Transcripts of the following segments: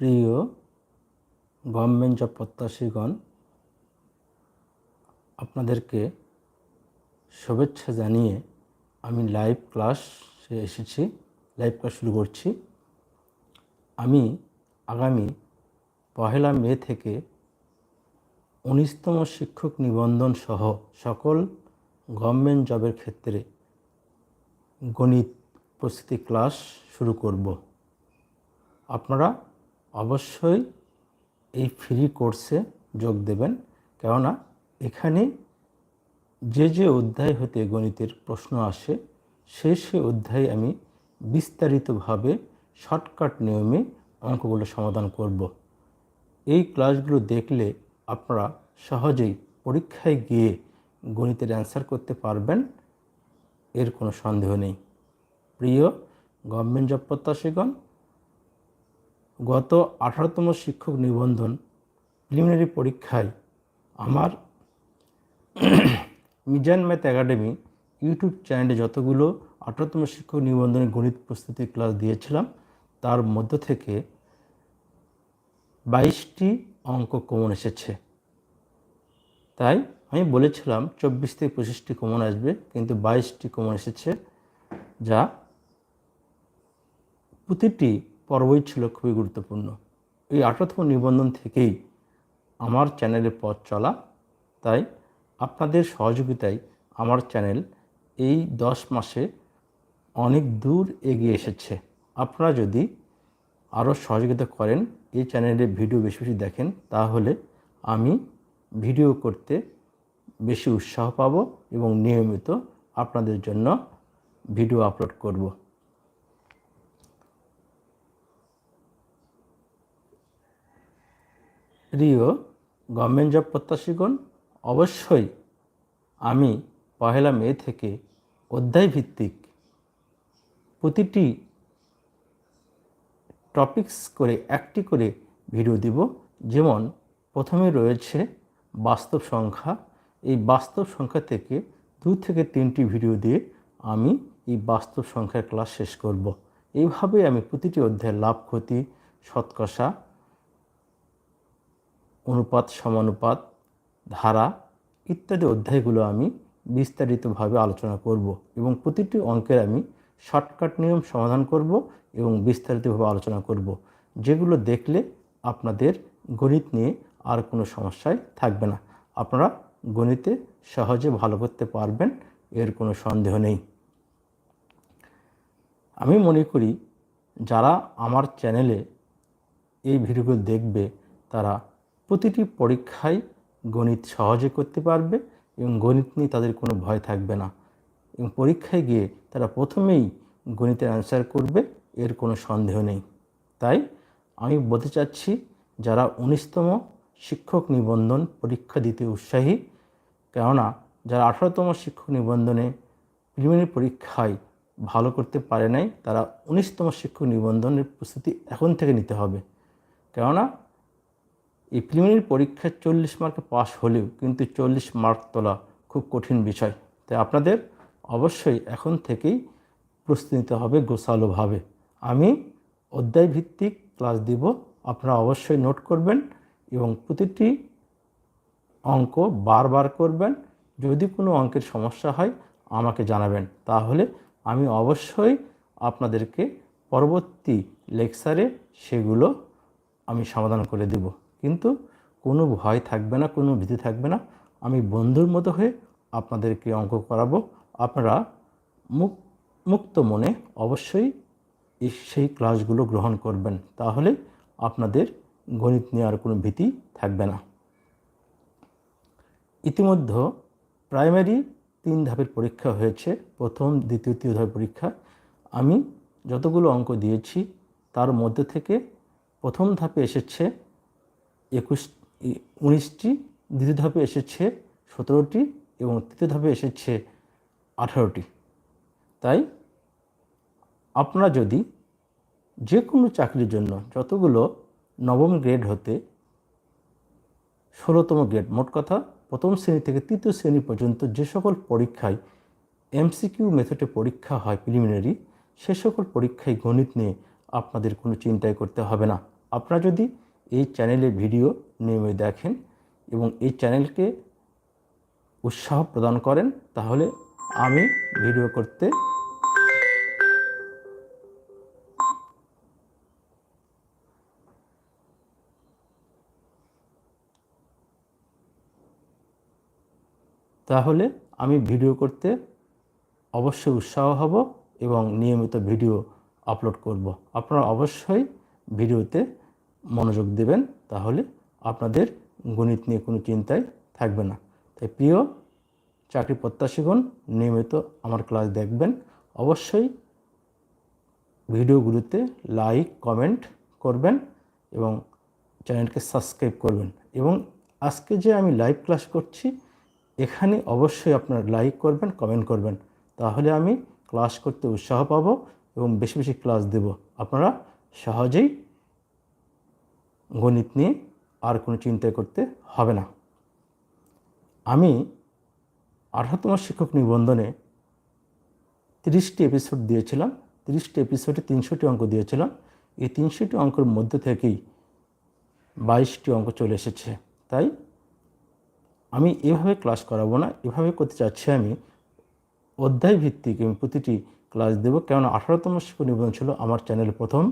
প্রিয় government job প্রত্যাশীগণ আপনাদেরকে শুভেচ্ছা জানিয়ে আমি লাইভ ক্লাসে এসেছি লাইভ ক্লাস শুরু করছি। আমি আগামী পহেলা মে থেকে উনিশতম শিক্ষক নিবন্ধন সহ সকল গভর্নমেন্ট জবের ক্ষেত্রে গণিত প্রস্তুতি ক্লাস শুরু করব। আপনারা অবশ্যই এই ফ্রি কোর্সে যোগ দেবেন। কেননা এখানে যে যে অধ্যায় হতে গণিতের প্রশ্ন আসে, সেই সে অধ্যায়ে আমি বিস্তারিতভাবে শর্টকাট নিয়মে অঙ্কগুলো সমাধান করব। এই ক্লাসগুলো দেখলে আপনারা সহজেই পরীক্ষায় গিয়ে গণিতের অ্যান্সার করতে পারবেন, এর কোনো সন্দেহ নেই। প্রিয় গভর্নমেন্ট জব প্রত্যাশীগণ গত আঠারোতম শিক্ষক নিবন্ধন প্রিলিমিনারি পরীক্ষায় আমার মিজান ম্যাথ একাডেমি ইউটিউব চ্যানেলে যতগুলো আঠারোতম শিক্ষক নিবন্ধনে গণিত প্রস্তুতি ক্লাস দিয়েছিলাম, তার মধ্য থেকে বাইশটি অঙ্ক কমন এসেছে। তাই আমি বলেছিলাম চব্বিশ থেকে পঁচিশটি কমন আসবে, কিন্তু বাইশটি কমন এসেছে, যা প্রতিটি পর্বই ছিল খুবই গুরুত্বপূর্ণ। এই আঠারোতম নিবন্ধন থেকেই আমার চ্যানেলের পথ চলা। তাই আপনাদের সহযোগিতায় আমার চ্যানেল এই দশ মাসে অনেক দূর এগিয়ে এসেছে। আপনারা যদি আরও সহযোগিতা করেন, এই চ্যানেলে ভিডিও বেশি বেশি দেখেন, তাহলে আমি ভিডিও করতে বেশি উৎসাহ পাব এবং নিয়মিত আপনাদের জন্য ভিডিও আপলোড করব। প্রিয় গভর্নমেন্ট জব প্রত্যাশীগণ, অবশ্যই আমি পহেলা মে থেকে অধ্যায় ভিত্তিক প্রতিটি টপিকস করে একটি করে ভিডিও দিব যেমন প্রথমে রয়েছে বাস্তব সংখ্যা এই বাস্তব সংখ্যা থেকে দু থেকে তিনটি ভিডিও দিয়ে আমি এই বাস্তব সংখ্যার ক্লাস শেষ করব। এইভাবে আমি প্রতিটি অধ্যায়ের লাভ, ক্ষতি শতকষা অনুপাত, সমানুপাত, ধারা ইত্যাদি অধ্যায়গুলো আমি বিস্তারিতভাবে আলোচনা করব এবং প্রতিটি অঙ্কের আমি শর্টকাট নিয়ম সমাধান করব এবং বিস্তারিতভাবে আলোচনা করব, যেগুলো দেখলে আপনাদের গণিত নিয়ে আর কোনো সমস্যায় থাকবে না। আপনারা গণিতে সহজে ভালো করতে পারবেন, এর কোনো সন্দেহ নেই। আমি মনে করি, যারা আমার চ্যানেলে এই ভিডিওগুলো দেখবে, তারা প্রতিটি পরীক্ষায় গণিত সহজে করতে পারবে এবং গণিত নিয়ে তাদের কোনো ভয় থাকবে না। এবং পরীক্ষায় গিয়ে তারা প্রথমেই গণিতের অ্যান্সার করবে, এর কোনো সন্দেহ নেই। তাই আমি বলতে চাচ্ছি, যারা উনিশতম শিক্ষক নিবন্ধন পরীক্ষা দিতে উৎসাহী, কেননা যারা আঠারোতম শিক্ষক নিবন্ধনে প্রিলিমিনারি পরীক্ষায় ভালো করতে পারে নাই, তারা উনিশতম শিক্ষক নিবন্ধনের প্রস্তুতি এখন থেকে নিতে হবে। কেননা এই প্রিলিমিনারি পরীক্ষায় চল্লিশ মার্কে পাশ হলেও কিন্তু চল্লিশ মার্ক তোলা খুব কঠিন বিষয়। তাই আপনাদের অবশ্যই এখন থেকেই প্রস্তুতি নিতে হবে গোছালোভাবে। আমি অধ্যায় ভিত্তিক ক্লাস দিব, আপনারা অবশ্যই নোট করবেন এবং প্রতিটি অঙ্ক বারবার করবেন। যদি কোনো অঙ্কের সমস্যা হয়, আমাকে জানাবেন। তাহলে আমি অবশ্যই আপনাদেরকে পরবর্তী লেকচারে সেগুলো আমি সমাধান করে দেব। কিন্তু কোনো ভয় থাকবে না, কোনো ভীতি থাকবে না। আমি বন্ধুর মতো হয়ে আপনাদেরকে অঙ্ক করাবো। আপনারা মুক, মুক্ত মনে অবশ্যই সেই ক্লাসগুলো গ্রহণ করবেন। তাহলে আপনাদের গণিত নিয়ে আর কোনো ভীতি থাকবে না। ইতিমধ্যে প্রাইমারি তিন ধাপের পরীক্ষা হয়েছে, প্রথম, দ্বিতীয়, তৃতীয় ধাপের পরীক্ষা। আমি যতগুলো অঙ্ক দিয়েছি, তার মধ্যে থেকে প্রথম ধাপে এসেছে একুশ, উনিশটি, দ্বিতীয় ধাপে এসেছে সতেরোটি এবং তৃতীয় ধাপে এসেছে আঠারোটি। তাই আপনারা যদি যে কোনো চাকরির জন্য যতগুলো নবম গ্রেড হতে ষোলোতম গ্রেড, মোট কথা প্রথম শ্রেণি থেকে তৃতীয় শ্রেণি পর্যন্ত যে সকল পরীক্ষায় এমসিকিউ মেথডে পরীক্ষা হয় প্রিলিমিনারি, সে সকল পরীক্ষায় গণিত নিয়ে আপনাদের কোনো চিন্তাই করতে হবে না। আপনারা যদি এই চ্যানেলে ভিডিও নিয়মিত দেখেন এবং এই চ্যানেলকে উৎসাহ প্রদান করেন, তাহলে আমি ভিডিও করতে তাহলে আমি ভিডিও করতে অবশ্যই উৎসাহ হব এবং নিয়মিত ভিডিও আপলোড করব। আপনারা অবশ্যই ভিডিওতে মনোযোগ দেবেন, তাহলে আপনাদের গণিত নিয়ে কোনো চিন্তায় থাকবে না। তাই প্রিয় চাকরি প্রত্যাশীগণ, নিয়মিত আমার ক্লাস দেখবেন। অবশ্যই ভিডিওগুলোতে লাইক, কমেন্ট করবেন এবং চ্যানেলকে সাবস্ক্রাইব করবেন। এবং আজকে যে আমি লাইভ ক্লাস করছি, এখানে অবশ্যই আপনারা লাইক করবেন, কমেন্ট করবেন। তাহলে আমি ক্লাস করতে উৎসাহ পাব এবং বেশি বেশি ক্লাস দেব। আপনারা সহজেই গণিত নিয়ে আর কোনো চিন্তা করতে হবে না। আমি আঠারোতম শিক্ষক নিবন্ধনে তিরিশটি এপিসোড দিয়েছিলাম, তিরিশটি এপিসোডে তিনশোটি অঙ্ক দিয়েছিলাম। এই তিনশোটি অঙ্কের মধ্যে থেকেই বাইশটি অঙ্ক চলে এসেছে। তাই আমি এভাবে ক্লাস করাবো না, এভাবে করতে চাচ্ছি আমি। অধ্যায় ভিত্তিক আমি প্রতিটি ক্লাস দেবো, কেননা আঠারোতম শিক্ষক নিবন্ধন ছিল আমার চ্যানেল প্রথম।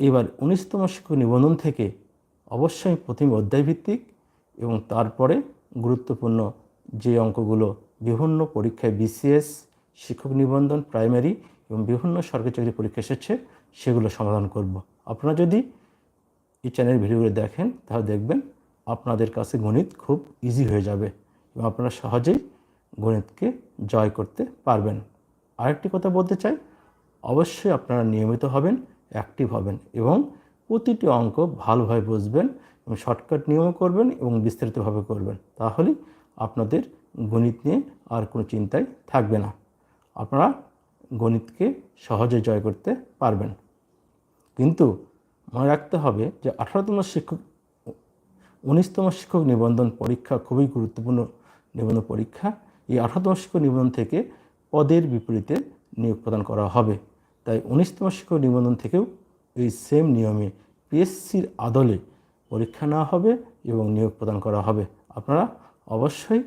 এবার উনিশতম শিক্ষক নিবন্ধন থেকে অবশ্যই প্রথমে অধ্যায় ভিত্তিক এবং তারপরে গুরুত্বপূর্ণ যে অঙ্কগুলো বিভিন্ন পরীক্ষায় বিসিএস, শিক্ষক নিবন্ধন, প্রাইমারি এবং বিভিন্ন সরকারি চাকরি পরীক্ষা এসেছে, সেগুলো সমাধান করব। আপনারা যদি এই চ্যানেল ভিডিওগুলো দেখেন, তাহলে দেখবেন আপনাদের কাছে গণিত খুব ইজি হয়ে যাবে এবং আপনারা সহজেই গণিতকে জয় করতে পারবেন আরেকটি কথা বলতে চাই, অবশ্যই আপনারা নিয়মিত হবেন অ্যাক্টিভ হবেন এবং প্রতিটি অঙ্ক ভালোভাবে বুঝবেন এবং শর্টকাট নিয়মও করবেন এবং বিস্তারিতভাবে করবেন। তাহলেই আপনাদের গণিত নিয়ে আর কোনো চিন্তায় থাকবে না। আপনারা গণিতকে সহজে জয় করতে পারবেন। কিন্তু মনে রাখতে হবে যে আঠারোতম শিক্ষক, উনিশতম শিক্ষক নিবন্ধন পরীক্ষা খুবই গুরুত্বপূর্ণ নিবন্ধন পরীক্ষা। এই আঠারোতম শিক্ষক নিবন্ধন থেকে পদের বিপরীতে নিয়োগ প্রদান করা হবে। তাই উনিশতম শিক্ষক নিবন্ধন থেকেও এই সেম নিয়মে পিএসসির আদলে পরীক্ষা নেওয়া হবে এবং নিয়োগ প্রদান করা হবে। আপনারা অবশ্যই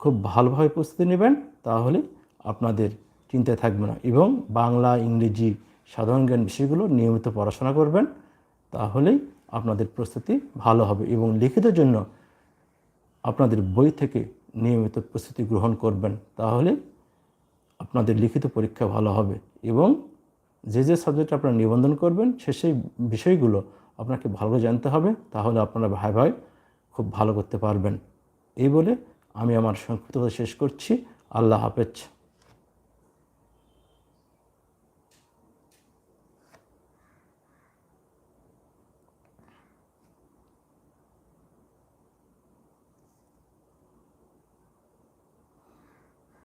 খুব ভালোভাবে প্রস্তুতি নেবেন, তাহলে আপনাদের চিন্তায় থাকবে না। এবং বাংলা, ইংরেজি, সাধারণ জ্ঞান বিষয়গুলো নিয়মিত পড়াশোনা করবেন, তাহলেই আপনাদের প্রস্তুতি ভালো হবে এবং লিখিত জন্য আপনাদের বই থেকে নিয়মিত প্রস্তুতি গ্রহণ করবেন। তাহলে আপনাদের লিখিত পরীক্ষা ভালো হবে এবং যে যে সাবজেক্ট আপনারা নিবন্ধন করবেন, সে সেই বিষয়গুলো আপনাকে ভালো জানতে হবে, তাহলে আপনারা ভাই ভাই খুব ভালো করতে পারবেন। এই বলে আমি আমার সংক্ষিপ্ত শেষ করছি। আল্লাহ হাফেজ।